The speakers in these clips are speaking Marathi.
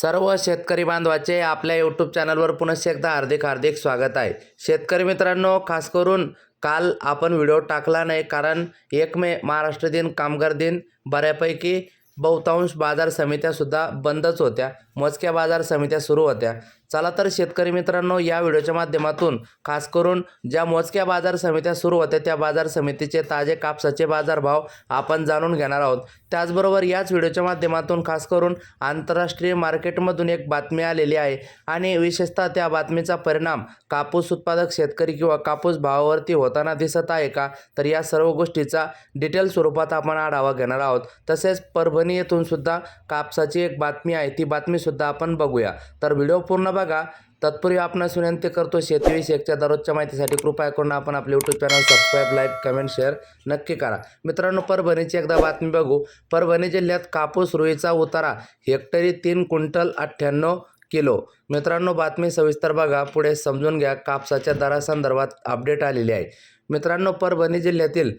सर्व शेतकरी बांधवाचे आपल्या यूट्यूब चॅनलवर पुनश्च एकदा हार्दिक हार्दिक स्वागत आहे. शेतकरी मित्रांनो खास करून काल आपण व्हिडिओ टाकला नाही कारण एक मे महाराष्ट्र दिन कामगार दिन बऱ्यापैकी बहुतांश बाजार समित्यासुद्धा बंदच होत्या. मोजक्या बाजार समित्या सुरू होत्या. चला तर शेतकरी मित्रांनो या व्हिडिओच्या माध्यमातून खास करून ज्या मोजक्या बाजार समित्या सुरू होत्या त्या बाजार समितीचे ताजे कापसाचे बाजारभाव आपण जाणून घेणार आहोत. त्याचबरोबर याच व्हिडिओच्या माध्यमातून खास करून आंतरराष्ट्रीय मार्केटमधून एक बातमी आलेली आहे आणि विशेषतः त्या बातमीचा परिणाम कापूस उत्पादक शेतकरी किंवा कापूस भावावरती होताना दिसत आहे का? तर या सर्व गोष्टीचा डिटेल स्वरूपात आपण आढावा घेणार आहोत. तसेच परभणी येथून सुद्धा कापसाची एक बातमी आहे ती बातमीसुद्धा आपण बघूया. तर व्हिडिओ पूर्ण बघा. तत्पूर्वी आपणास विनंती करतो शेतीविषयकच्या दररोजच्या माहितीसाठी कृपया करून आपण आपले YouTube channel subscribe like comment share नक्की करा. मित्रांनो परभणीची एकदा बातमी बघू. परभणी जिल्ह्यात कापूस रुईचा उतारा हेक्टरी तीन क्विंटल अठ्ठ्याण्णव किलो. मित्रांनो बातमी सविस्तर बघा. पुढे समजून घ्या. कापसाच्या दरासंदर्भात अपडेट आलेली आहे. मित्रांनो परभणी जिल्ह्यातील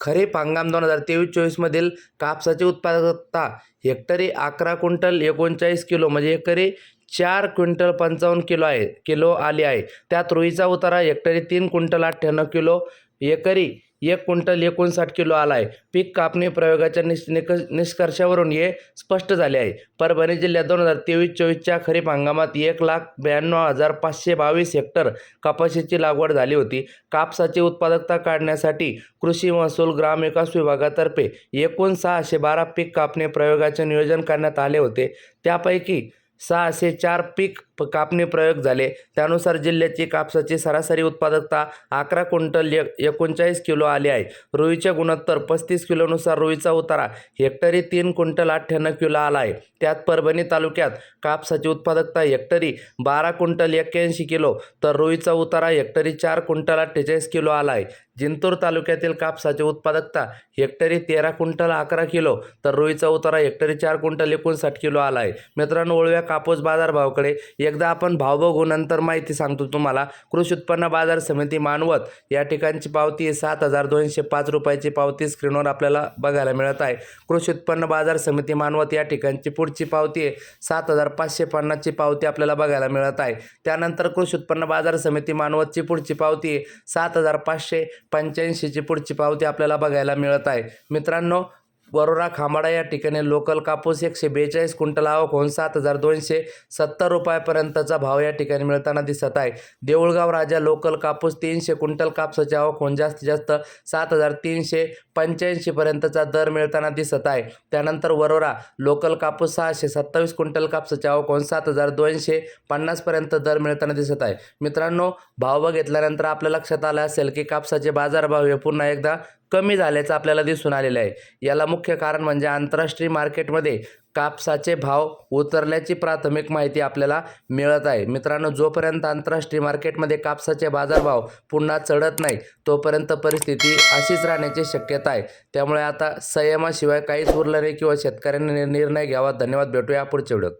खरीप हंगाम दोन हजार तेवीस चोवीसमधील कापसाची उत्पादकता हेक्टरी अकरा क्विंटल एकोणचाळीस किलो म्हणजे एकरी चार क्विंटल पंचावन्न किलो आहे किलो आली आहे. त्यात रुईचा उतारा हेक्टरी तीन क्विंटल अठ्ठ्याण्णव किलो एकरी एक क्विंटल एकोणसाठ किलो आला आहे पीक कापणी प्रयोगाच्या निष निक निष्कर्षावरून हे स्पष्ट झाले आहे. परभणी जिल्ह्यात दोन हजार तेवीस चोवीसच्या खरीप हंगामात एक लाख ब्याण्णव हजार पाचशे बावीस हेक्टर कपाशीची लागवड झाली होती. कापसाची उत्पादकता काढण्यासाठी कृषी महसूल ग्रामविकास विभागातर्फे एकूण सहाशे बारा पीक कापणी प्रयोगाचे नियोजन करण्यात आले होते. त्यापैकी सहाशे चार पीक प- कापणी प्रयोग झाले. त्यानुसार जिल्ह्याची कापसाची सरासरी उत्पादकता अकरा क्विंटल एक एकोणचाळीस किलो आली आहे. रुईचे गुणोत्तर पस्तीस किलोनुसार रुईचा उतारा हेक्टरी तीन क्विंटल अठ्ठ्याण्णव किलो आला आहे. त्यात परभणी तालुक्यात कापसाची उत्पादकता हेक्टरी बारा क्विंटल एक्क्याऐंशी किलो तर रुईचा उतारा हेक्टरी चार क्विंटल अठ्ठेचाळीस किलो आला आहे. जिंतूर तालुक्यातील कापसाची उत्पादकता हेक्टरी तेरा क्विंटल अकरा किलो तर रुईचा उतारा हेक्टरी चार क्विंटल एकोणसाठ किलो आला आहे मित्रांनो ओळव्या कापूस बाजारभावाकडे एकदा आपण भाव बघू नंतर माहिती सांगतो तुम्हाला. कृषी उत्पन्न बाजार समिती मानवत या ठिकाणची पावती सात हजार दोनशे पाच रुपयाची पावती स्क्रीनवर आपल्याला बघायला मिळत आहे. कृषी उत्पन्न बाजार समिती मानवत या ठिकाणची पुढची पावती आहे. सात हजार पाचशे पन्नासची पावती आपल्याला बघायला मिळत आहे. त्यानंतर कृषी उत्पन्न बाजार समिती मानवतची पुढची पावती आहे. सात हजार पाचशे पंच्याऐंशीची पुढची पावती आपल्याला बघायला मिळत आहे. मित्रांनो वरोरा खामाडा या ठिकाणी लोकल कापूस एकशे बेचाळीस क्विंटल आवक होऊन सात हजार दोनशे सत्तर रुपयापर्यंतचा भाव या ठिकाणी मिळताना दिसत आहे. देऊळगाव राजा लोकल कापूस तीनशे क्विंटल कापसाची आवक होऊन जास्तीत जास्त सात हजार तीनशे पंच्याऐंशीपर्यंतचा दर मिळताना दिसत आहे. त्यानंतर वरोरा लोकल कापूस सहाशे सत्तावीस क्विंटल कापसाची आवक होऊन सात हजार दोनशे पन्नासपर्यंत दर मिळताना दिसत आहे. मित्रांनो भाव बघितल्यानंतर आपल्या लक्षात आलं असेल की कापसाचे बाजारभाव हे पुन्हा एकदा कमी झाल्याचं आपल्याला दिसून आलेलं आहे. याला मुख्य कारण म्हणजे आंतरराष्ट्रीय मार्केटमध्ये कापसाचे भाव उतरल्याची प्राथमिक माहिती आपल्याला मिळत आहे. मित्रांनो जोपर्यंत आंतरराष्ट्रीय मार्केटमध्ये कापसाचे बाजारभाव पुन्हा चढत नाही तोपर्यंत परिस्थिती अशीच राहण्याची शक्यता आहे. त्यामुळे आता संयमाशिवाय काहीच उरलं नाही किंवा शेतकऱ्यांनी निर्णय घ्यावा. धन्यवाद. भेटूया पुढच्या व्हिडिओत.